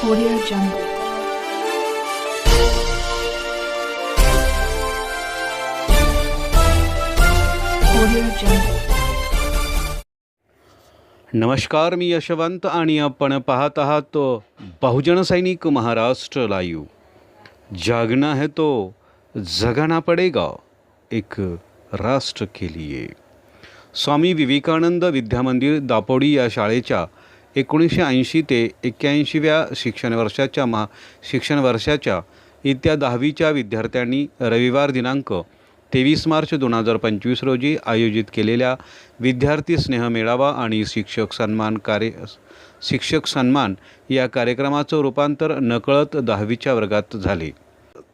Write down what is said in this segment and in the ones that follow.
Audio Jungle. Audio Jungle. नमस्कार मी यशवंत आणि आपण पाहत आहात बहुजन सैनिक महाराष्ट्र लाईव्ह जागना है तो जगाना पडेगा एक राष्ट्र के लिए स्वामी विवेकानंद विद्यामंदिर दापोडी या शाळेच्या एकोणीसशे ऐंशी ते एक्क्याऐंशीव्या शिक्षण वर्षाच्या महा शिक्षण वर्षाच्या इत्या दहावीच्या विद्यार्थ्यांनी रविवार दिनांक तेवीस मार्च दोन हजार पंचवीस रोजी आयोजित केलेल्या विद्यार्थी स्नेह मेळावा आणि शिक्षक सन्मान कार्य शिक्षक सन्मान या कार्यक्रमाचं रूपांतर नकळत दहावीच्या वर्गात झाले.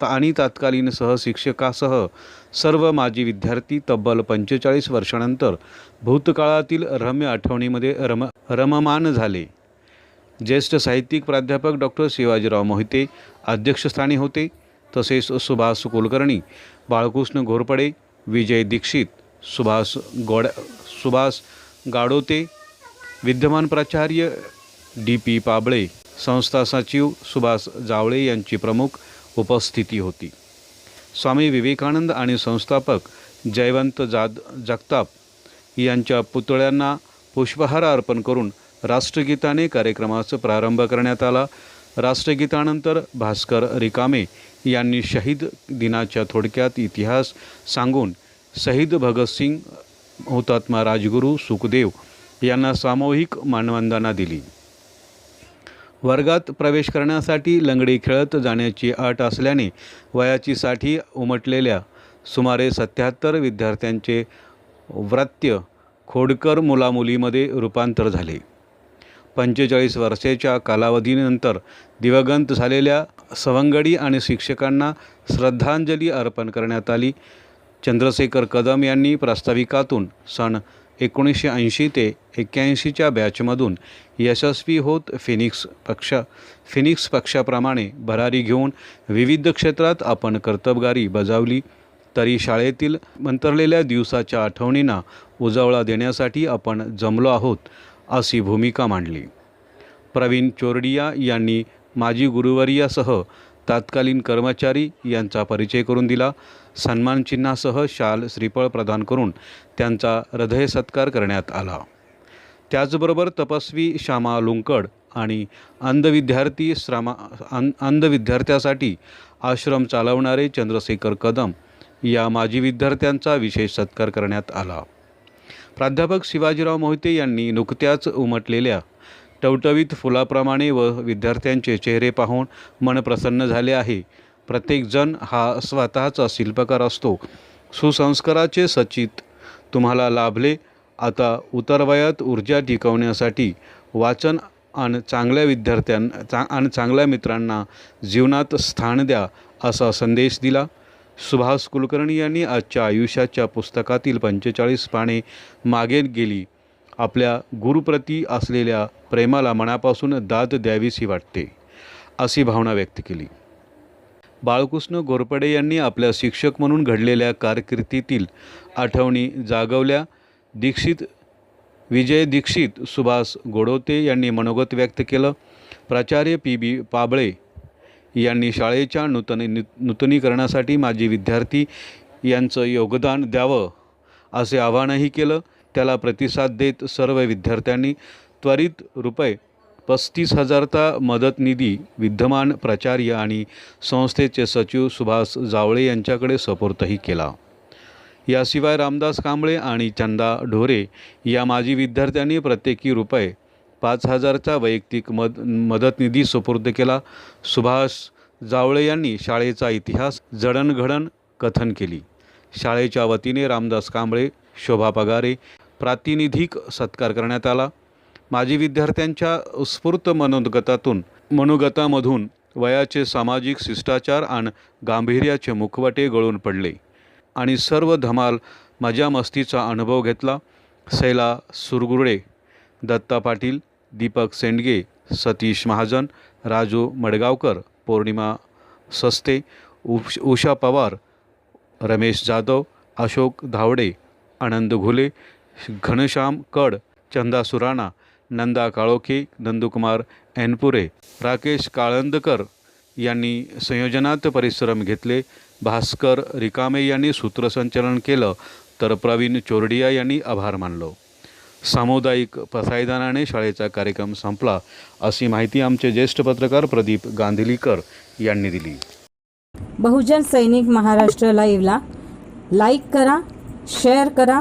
आणि तत्कालीन सहशिक्षकासह सर्व माजी विद्यार्थी तब्बल पंचेचाळीस वर्षानंतर भूतकाळातील रम्य आठवणीमध्ये रम रममान झाले. ज्येष्ठ साहित्यिक प्राध्यापक डॉक्टर शिवाजीराव मोहिते अध्यक्षस्थानी होते. तसेच सुभाष कुलकर्णी बाळकृष्ण घोरपडे विजय दीक्षित सुभाष गोड सुभाष गाडोते विद्यमान प्राचार्य डी पी पाबळे संस्था सचिव सुभाष जावळे यांची प्रमुख उपस्थिती होती. स्वामी विवेकानंद आणि संस्थापक जयवंत जाद जगताप यांच्या पुतळ्यांना पुष्पहार अर्पण करून राष्ट्रगीताने कार्यक्रमाचा प्रारंभ करण्यात आला. राष्ट्रगीतानंतर भास्कर रिकामे यांनी शहीद दिनाच्या थोडक्यात इतिहास सांगून शहीद भगतसिंग हुतात्मा राजगुरू सुखदेव यांना सामूहिक मानवंदना दिली. वर्गात प्रवेश करण्यासाठी लंगडी खेळत जाण्याची अट असल्याने वयाची साठी उमटलेल्या सुमारे सत्याहत्तर विद्यार्थ्यांचे व्रत्य खोडकर मुलामुलीमध्ये रूपांतर झाले. पंचेचाळीस वर्षाच्या कालावधीनंतर दिवंगत झालेल्या सवंगडी आणि शिक्षकांना श्रद्धांजली अर्पण करण्यात आली. चंद्रशेखर कदम यांनी प्रास्ताविकातून सण एकोणीसशे ऐंशी ते एक्क्याऐंशीच्या बॅचमधून यशस्वी होत फिनिक्स पक्ष फिनिक्स पक्षाप्रमाणे भरारी घेऊन विविध क्षेत्रात आपण कर्तबगारी बजावली. तरी शाळेतील मंतरलेल्या दिवसाच्या आठवणींना उजावळा देण्यासाठी आपण जमलो आहोत अशी भूमिका मांडली. प्रवीण चोरडिया यांनी माजी गुरुवर्यासह तत्कालीन कर्मचारी यांचा परिचय करून दिला. सन्मानचिन्हासह शाल श्रीफळ प्रदान करून त्यांचा हृदय सत्कार करण्यात आला. त्याचबरोबर तपस्वी श्यामा लुंकड आणि अंध विद्यार्थी श्रामा अं अंध विद्यार्थ्यासाठी आश्रम चालवणारे चंद्रशेखर कदम या माजी विद्यार्थ्यांचा विशेष सत्कार करण्यात आला. प्राध्यापक शिवाजीराव मोहिते यांनी नुकत्याच उमटलेल्या टवटवीत फुलाप्रमाणे व विद्यार्थ्यांचे चेहरे पाहून मन प्रसन्न झाले आहे. प्रत्येकजण हा स्वतःचा शिल्पकार असतो. सुसंस्काराचे सचित तुम्हाला लाभले. आता उतरवयात ऊर्जा टिकवण्यासाठी वाचन आणि चांगल्या विद्यार्थ्यां चा आणि चांगल्या मित्रांना जीवनात स्थान द्या असा संदेश दिला. सुभाष कुलकर्णी यांनी आजच्या आयुष्याच्या पुस्तकातील पंचेचाळीस पाने मागे गेली. आपल्या गुरुप्रती असलेल्या प्रेमाला मनापासून दाद द्यावीशी वाटते अशी भावना व्यक्त केली. बाळकृष्ण गोरपडे यांनी आपल्या शिक्षक म्हणून घडलेल्या कारकिर्दीतील आठवणी जागवल्या. दीक्षित विजय दीक्षित सुभाष गोडोते यांनी मनोगत व्यक्त केलं. प्राचार्य पी बी पाबळे यांनी शाळेच्या नूतन नूतनीकरणासाठी माजी विद्यार्थी यांचं योगदान द्यावं असे आवाहनही केलं. त्याला प्रतिसाद देत सर्व विद्यार्थ्यांनी त्वरित रुपये पस्तीस हजारचा मदत निधी विद्यमान प्राचार्य आणि संस्थेचे सचिव सुभाष जावळे यांच्याकडे सुपूर्दही केला. याशिवाय रामदास कांबळे आणि चंदा ढोरे या माजी विद्यार्थ्यांनी प्रत्येकी रुपये पाच हजारचा वैयक्तिक मद मदत निधी सुपूर्द केला. सुभाष जावळे यांनी शाळेचा इतिहास जडणघडण कथन केली. शाळेच्या वतीने रामदास कांबळे शोभा पगारे प्रातिनिधिक सत्कार करण्यात आला. माजी विद्यार्थ्यांच्या उत्स्फूर्त मनोगतातून मनोगतामधून वयाचे सामाजिक शिष्टाचार आणि गांभीर्याचे मुखवटे गळून पडले आणि सर्व धमाल मजा मस्तीचा अनुभव घेतला. सैला सुरगुरडे दत्ता पाटील दीपक सेंडगे सतीश महाजन राजू मडगावकर पौर्णिमा सस्ते उष उषा पवार रमेश जाधव अशोक धावडे आनंद घुले घनश्याम कड चंदा सुराणा नंदा काळोखी नंदुकुमार एनपुरे राकेश काळंदकर यांनी संयोजनात परिश्रम घेतले. भास्कर रिकामे यांनी सूत्रसंचलन केलं तर प्रवीण चोरडिया यांनी आभार मानलो. सामुदायिक पसायदानाने शाळेचा कार्यक्रम संपला अशी माहिती आमचे ज्येष्ठ पत्रकार प्रदीप गांधिलीकर यांनी दिली. बहुजन सैनिक महाराष्ट्र लाईव्हला लाईक करा शेअर करा